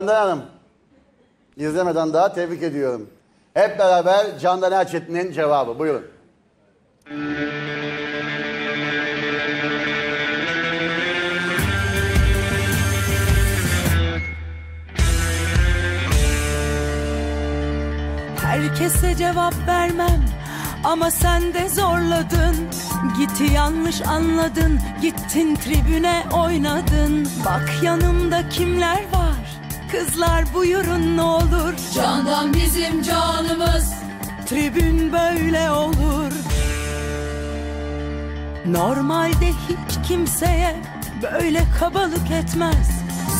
Candan Hanım. İzlemeden daha tebrik ediyorum. Hep beraber Candan Erçetin'in cevabı. Buyurun. Herkese cevap vermem ama sen de zorladın Gitti yanlış anladın Gittin tribüne oynadın Bak yanımda kimler var Kızlar buyurun ne olur. Candan bizim canımız. Tribün böyle olur. Normalde hiç kimseye böyle kabalık etmez.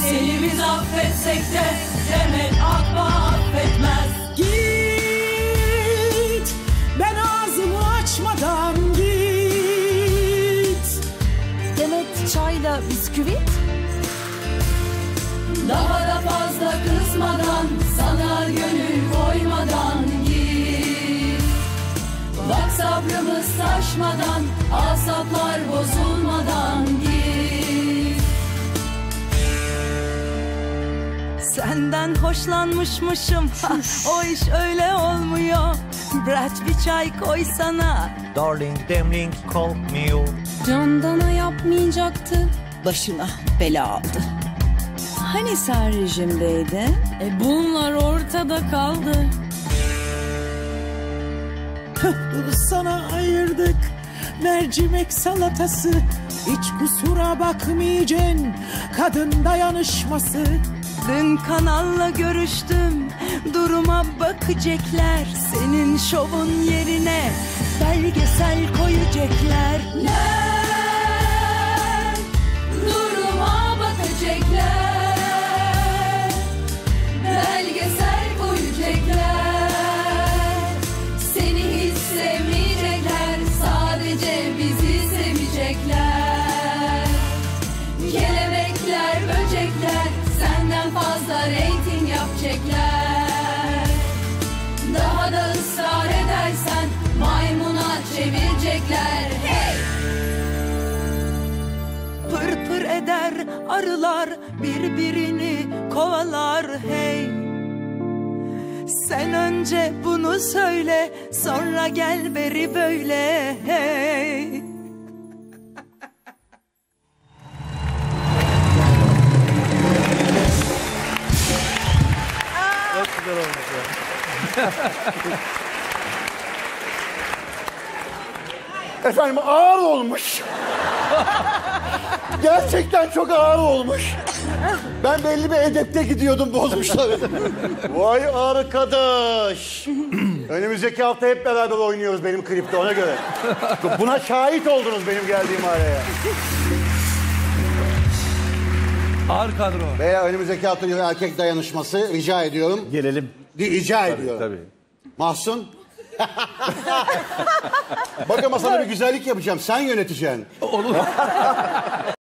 Seni biz affetsek de Demet Akba affetmez. Git ben ağzımı açmadan git. Demet çayla bisküvit sabrımız taşmadan Asaplar bozulmadan git Senden hoşlanmışmışım ha, O iş öyle olmuyor Bırak bir çay koy sana Darling, demling, call me you. Candana yapmayacaktı. Başına bela aldı. Hani sen rejimdeydin? E bunlar ortada kaldı Sana ayırdık. Mercimek salatası. Hiç kusura bakmayacaksın kadın dayanışması. Dün kanalla görüştüm. Duruma bakacaklar. Senin şovun yerine Belgesel koyacaklar. Ne yapacaklar Daha da ısrar edersen Maymuna çevirecekler. Hey! Pır pır eder arılar Birbirini kovalar. Hey! Sen önce bunu söyle Sonra gel beri böyle. Hey Efendim ağır olmuş. Gerçekten çok ağır olmuş. Ben belli bir edepte gidiyordum bozmuşlar. Vay arkadaş. Önümüzdeki hafta hep beraber oynuyoruz benim klipte ona göre. Buna şahit oldunuz benim geldiğim araya. Ağır kadro. Veya önümüzdeki hafta erkek dayanışması rica ediyorum. Gelelim. Rica ediyorum. Tabii. Mahsun. Bak ama sana bir güzellik yapacağım. Sen yöneteceksin.